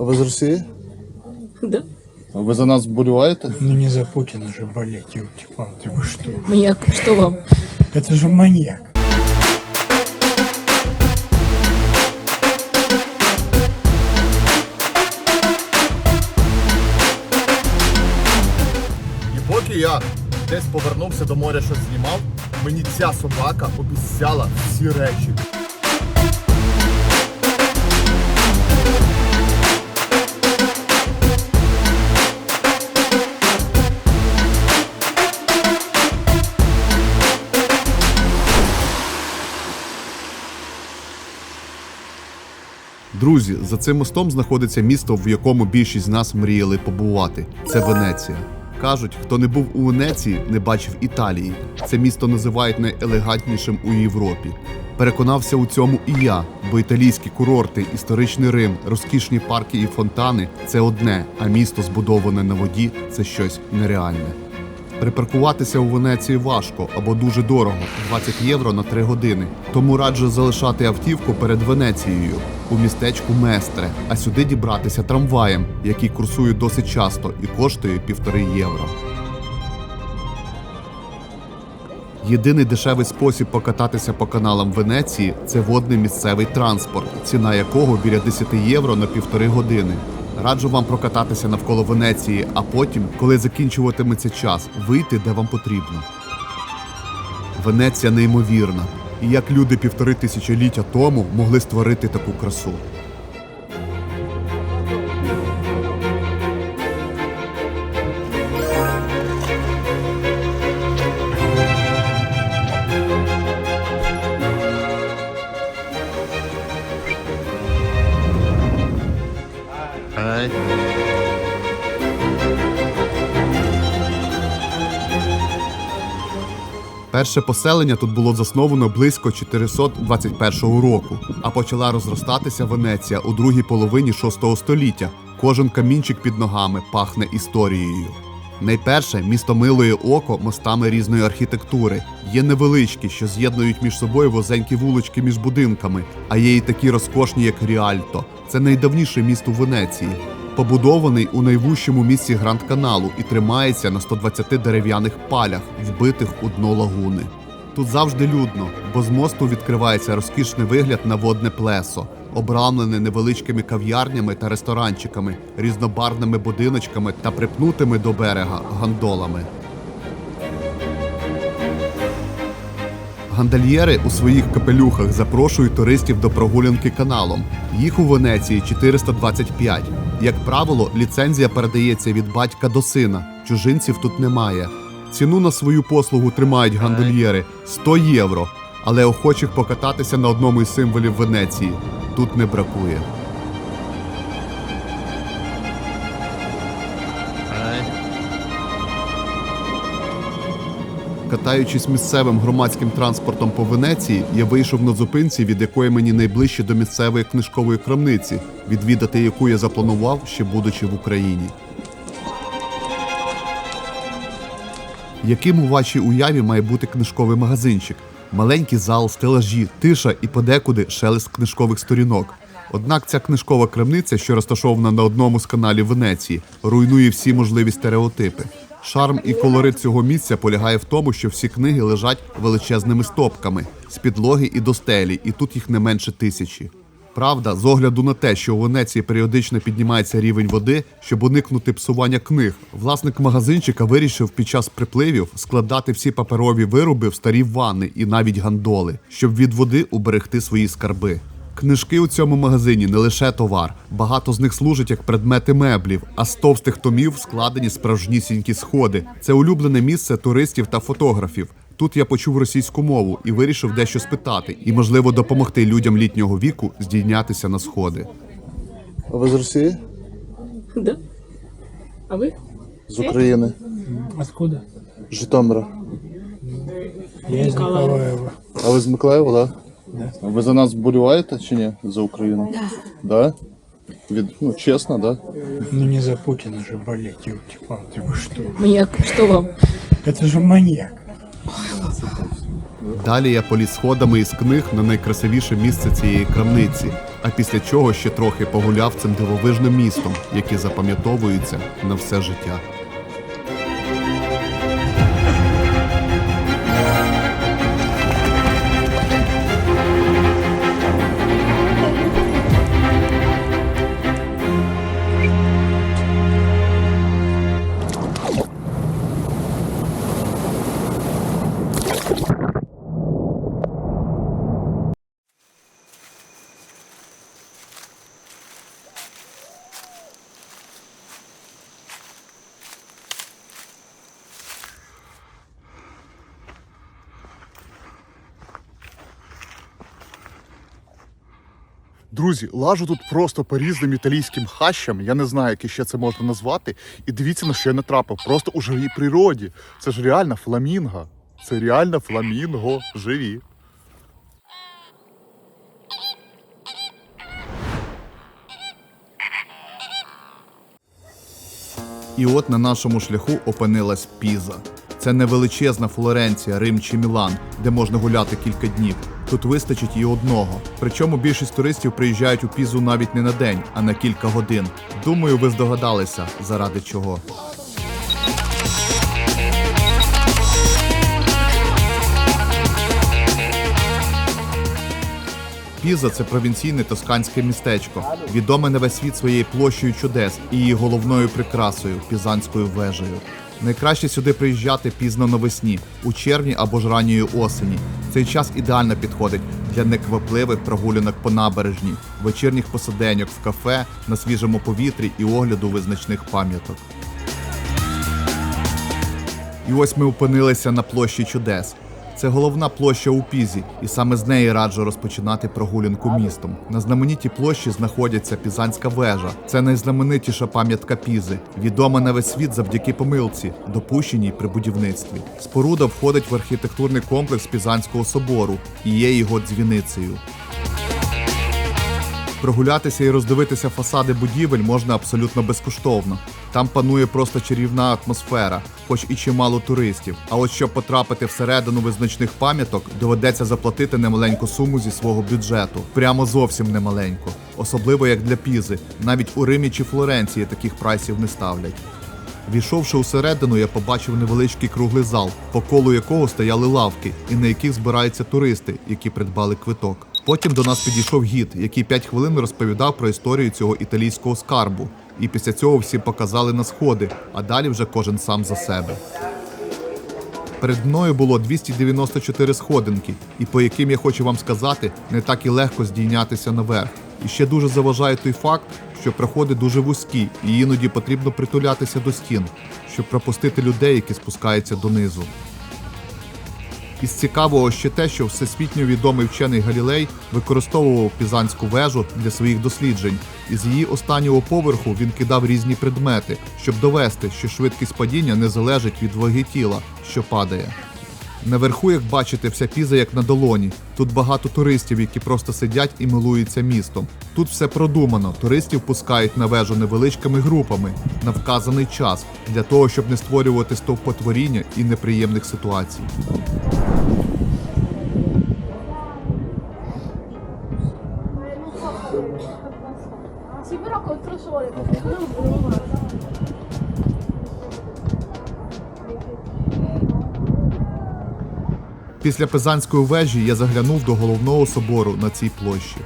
А ви з Росії? Да. А ви за нас вболіваєте? Ну не за Путина же болеть, елки-палки, вы что? Маньяк, что вам? Это же маньяк. І поки я десь повернувся до моря, щось знімав, мені ця собака обіцяла всі речі. Друзі, за цим мостом знаходиться місто, в якому більшість з нас мріяли побувати. Це Венеція. Кажуть, хто не був у Венеції, не бачив Італії. Це місто називають найелегантнішим у Європі. Переконався у цьому і я, бо італійські курорти, історичний Рим, розкішні парки і фонтани це одне, а місто, збудоване на воді, це щось нереальне. Припаркуватися у Венеції важко або дуже дорого 20 євро на 3 години. Тому раджу залишати автівку перед Венецією у містечку Местре, а сюди дібратися трамваєм, який курсує досить часто і коштує півтори євро. Єдиний дешевий спосіб покататися по каналам Венеції це водний місцевий транспорт, ціна якого біля 10 євро на півтори години. Раджу вам прокататися навколо Венеції, а потім, коли закінчуватиметься час, вийти де вам потрібно. Венеція неймовірна. І як люди півтори тисячоліття тому могли створити таку красу. Перше поселення тут було засновано близько 421 року, а почала розростатися Венеція у другій половині 6 століття. Кожен камінчик під ногами пахне історією. Найперше місто милує око мостами різної архітектури. Є невеличкі, що з'єднують між собою возенькі вулички між будинками, а є і такі розкошні, як Ріальто. Це найдавніше місто Венеції. Побудований у найвужчому місці Гранд Каналу і тримається на 120 дерев'яних палях, вбитих у дно лагуни. Тут завжди людно, бо з мосту відкривається розкішний вигляд на водне плесо, обрамлене невеличкими кав'ярнями та ресторанчиками, різнобарвними будиночками та припнутими до берега гандолами. Гандальєри у своїх капелюхах запрошують туристів до прогулянки каналом. Їх у Венеції 425. Як правило, ліцензія передається від батька до сина. Чужинців тут немає. Ціну на свою послугу тримають гандольєри 100 євро, але охочих покататися на одному із символів Венеції тут не бракує. Катаючись місцевим громадським транспортом по Венеції, я вийшов на зупинці, від якої мені найближче до місцевої книжкової крамниці, відвідати яку я запланував, ще будучи в Україні. Яким у вашій уяві має бути книжковий магазинчик? Маленький зал, стелажі, тиша і подекуди шелест книжкових сторінок. Однак ця книжкова крамниця, що розташована на одному з каналів Венеції, руйнує всі можливі стереотипи. Шарм і колорит цього місця полягає в тому, що всі книги лежать величезними стопками з підлоги і до стелі, і тут їх не менше тисячі. Правда, з огляду на те, що у Венеції періодично піднімається рівень води, щоб уникнути псування книг, власник магазинчика вирішив під час припливів складати всі паперові вироби в старі ванни і навіть гандоли, щоб від води уберегти свої скарби. Книжки у цьому магазині не лише товар, багато з них служать як предмети меблів, а з товстих томів складені справжнісінькі сходи. Це улюблене місце туристів та фотографів. Тут я почув російську мову і вирішив дещо спитати, і можливо допомогти людям літнього віку здійнятися на сходи. А ви з Росії? Да. А вы? З України, Откуда? з Житомира. Я из Николаева. А ви з Миколаєва, так? Да? Ви за нас вболіваєте чи ні? За Україну? Да. Да? Від, ну, чесно, да? Ну не за Путина же болеть, елки-палки, вы что? Маньяк, что вам? Это же маньяк. Далі я поліз сходами із книг на найкрасивіше місце цієї крамниці а після чого ще трохи погуляв цим дивовижним містом, яке запам'ятовується на все життя. Друзі, лажу тут просто по різним італійським хащам. Я не знаю, як ще це можна назвати. І дивіться, на що я натрапив. Просто у живій природі. Це ж реально фламінго. Це реально фламінго живі. І от на нашому шляху опинилась Піза. Це не величезна Флоренція, Рим чи Мілан, де можна гуляти кілька днів. Тут вистачить і одного. Причому більшість туристів приїжджають у Пізу навіть не на день, а на кілька годин. Думаю, ви здогадалися, заради чого. Піза це провінційне тосканське містечко, відоме на весь світ своєю площею чудес і її головною прикрасою пізанською вежею. Найкраще сюди приїжджати пізно навесні, у червні або ж ранньої осені. Цей час ідеально підходить для неквапливих прогулянок по набережні, вечірніх посиденьок в кафе, на свіжому повітрі і огляду визначних пам'яток. І ось ми опинилися на площі чудес. Це головна площа у Пізі, і саме з неї раджу розпочинати прогулянку містом. На знаменитій площі знаходяться Пізанська вежа. Це найзнаменитіша пам'ятка Пізи, відома на весь світ завдяки помилці, допущеній при будівництві. Споруда входить в архітектурний комплекс Пізанського собору і є його дзвіницею. Прогулятися і роздивитися фасади будівель можна абсолютно безкоштовно. Там панує просто чарівна атмосфера, хоч і чимало туристів. А от щоб потрапити всередину визначних пам'яток, доведеться заплатити немаленьку суму зі свого бюджету. Прямо зовсім немаленьку. Особливо як для пізи. Навіть у Римі чи Флоренції таких прайсів не ставлять. Війшовши усередину, я побачив невеличкий круглий зал, по колу якого стояли лавки, і на яких збираються туристи, які придбали квиток. Потім до нас підійшов гід, який 5 хвилин розповідав про історію цього італійського скарбу. І після цього всі показали на сходи, а далі вже кожен сам за себе. Перед мною було 294 сходинки, і по яким я хочу вам сказати, не так і легко здійнятися наверх. І ще дуже заважає той факт, що проходи дуже вузькі, і іноді потрібно притулятися до стін, щоб пропустити людей, які спускаються донизу. Із цікавого ще те, що всесвітньо відомий вчений Галілей використовував Пізанську вежу для своїх досліджень, і з її останнього поверху він кидав різні предмети, щоб довести, що швидкість падіння не залежить від ваги тіла, що падає. Наверху, як бачите, вся піза як на долоні. Тут багато туристів, які просто сидять і милуються містом. Тут все продумано. Туристів пускають на вежу невеличкими групами на вказаний час для того, щоб не створювати стовпотворіння і неприємних ситуацій. Після Пизанської вежі я заглянув до головного собору на цій площі.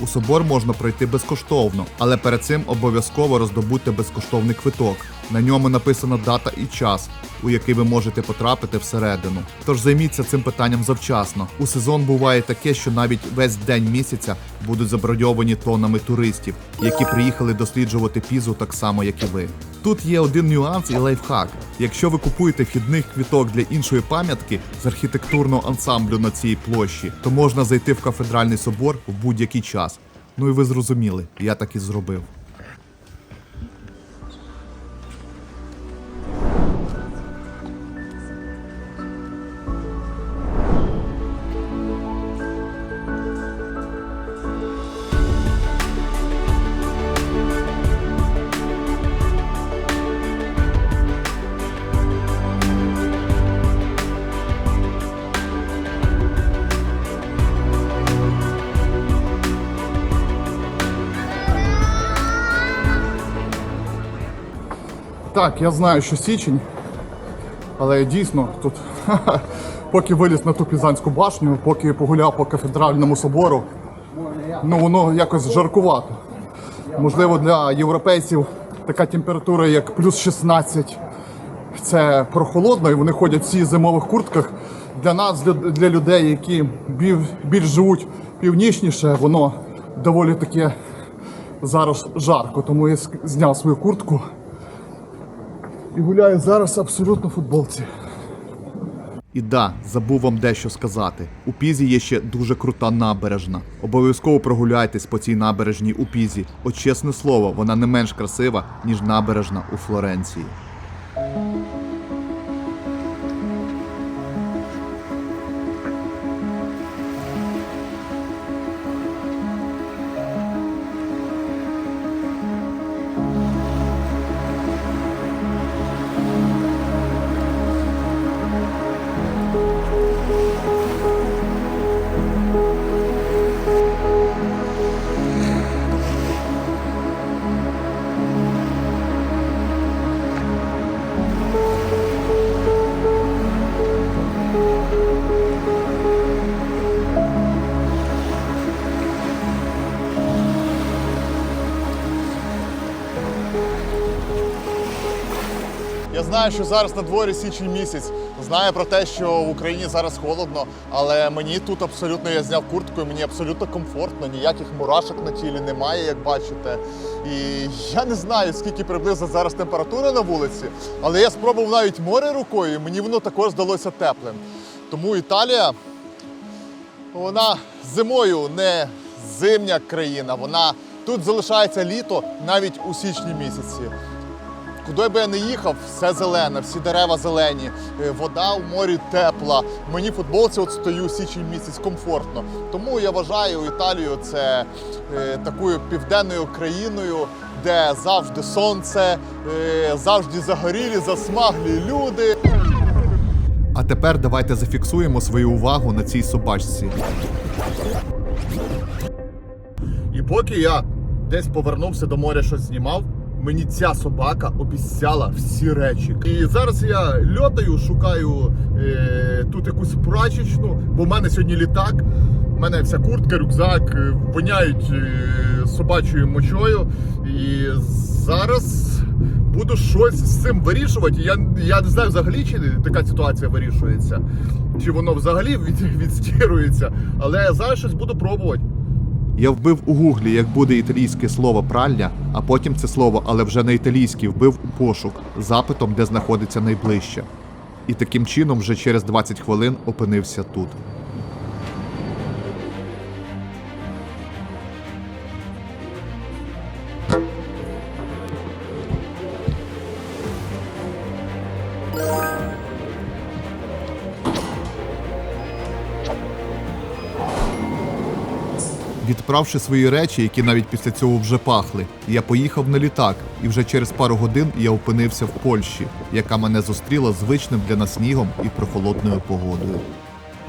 У собор можна пройти безкоштовно, але перед цим обов'язково роздобути безкоштовний квиток. На ньому написана дата і час, у який ви можете потрапити всередину. Тож займіться цим питанням завчасно. У сезон буває таке, що навіть весь день місяця будуть заброньовані тонами туристів, які приїхали досліджувати пізу так само, як і ви. Тут є один нюанс і лайфхак. Якщо ви купуєте вхідний квіток для іншої пам'ятки з архітектурного ансамблю на цій площі, то можна зайти в кафедральний собор в будь-який час. Ну і ви зрозуміли, я так і зробив. Так, я знаю, що січень, але дійсно тут, поки виліз на ту Пізанську башню, поки погуляв по кафедральному собору, ну воно якось жаркувато. Можливо, для європейців така температура, як плюс 16, це прохолодно, і вони ходять всі в зимових куртках. Для нас, для, людей, які більш живуть північніше, воно доволі таке зараз жарко. Тому я зняв свою куртку і гуляю зараз абсолютно в футболці. І да, забув вам дещо сказати. У Пізі є ще дуже крута набережна. Обов'язково прогуляйтесь по цій набережній у Пізі. От чесне слово, вона не менш красива, ніж набережна у Флоренції. Я знаю, що зараз на дворі січень місяць. Знаю про те, що в Україні зараз холодно, але мені тут абсолютно я зняв куртку, і мені абсолютно комфортно, ніяких мурашок на тілі немає, як бачите. І я не знаю, скільки приблизно зараз температура на вулиці, але я спробував навіть море рукою, і мені воно також здалося теплим. Тому Італія, вона зимою не зимня країна, вона тут залишається літо навіть у січні місяці. Куди би я не їхав, все зелене, всі дерева зелені, е, вода в морі тепла. Мені футболці от стою січень місяць комфортно. Тому я вважаю Італію це е, такою південною країною, де завжди сонце, е, завжди загорілі, засмаглі люди. А тепер давайте зафіксуємо свою увагу на цій собачці. І поки я десь повернувся до моря, щось знімав, мені ця собака обіцяла всі речі. І зараз я льотаю, шукаю е, тут якусь прачечну, бо в мене сьогодні літак. У мене вся куртка, рюкзак е, воняють е, собачою мочою. І зараз буду щось з цим вирішувати. Я, я не знаю взагалі, чи така ситуація вирішується, чи воно взагалі від, відстірується, але зараз щось буду пробувати. Я вбив у гуглі, як буде італійське слово пральня, а потім це слово, але вже не італійське, вбив у пошук запитом, де знаходиться найближче. І таким чином вже через 20 хвилин опинився тут. Відправши свої речі, які навіть після цього вже пахли, я поїхав на літак, і вже через пару годин я опинився в Польщі, яка мене зустріла звичним для нас снігом і прохолодною погодою.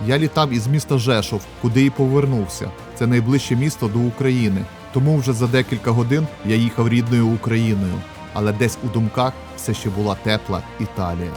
Я літав із міста Жешов, куди і повернувся. Це найближче місто до України. Тому вже за декілька годин я їхав рідною Україною, але десь у думках все ще була тепла Італія.